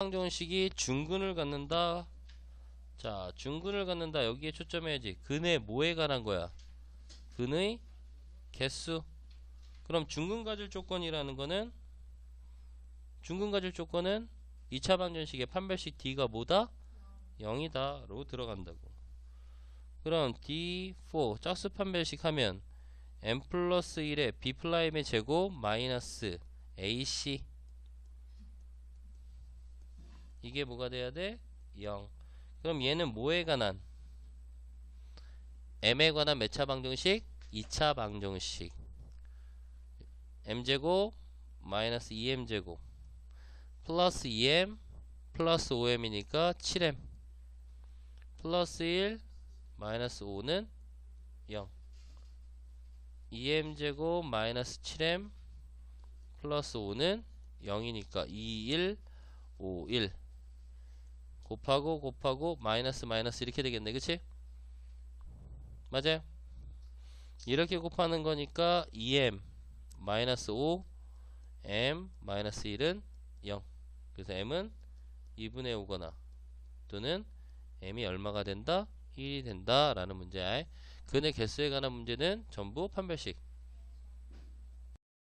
방정식이 중근을 갖는다. 자, 중근을 갖는다. 여기에 초점해야지. 근의 뭐에 관한 거야? 근의 개수. 그럼 중근 가질 조건이라는 거는 중근 가질 조건은 2차 방정식의 판별식 D가 뭐다? 0이다 로 들어간다고. 그럼 D4 짝수 판별식 하면 n 플러스 1의 b 플라임의 제곱 마이너스 ac 이게 뭐가 돼야 돼? 0 그럼 얘는 뭐에 관한? m에 관한 몇차 방정식? 2차 방정식 m제곱 마이너스 2m제곱 플러스 2m 플러스 5m이니까 7m 플러스 1 마이너스 5는 0 2m제곱 마이너스 7m 플러스 5는 0이니까 2, 1, 5, 1 곱하고 곱하고 마이너스 마이너스 이렇게 되겠네. 그치? 맞아요? 이렇게 곱하는 거니까 2m 마이너스 5 m 마이너스 1은 0 그래서 m은 2분의 5거나 또는 m이 얼마가 된다? 1이 된다 라는 문제야 근의 개수에 관한 문제는 전부 판별식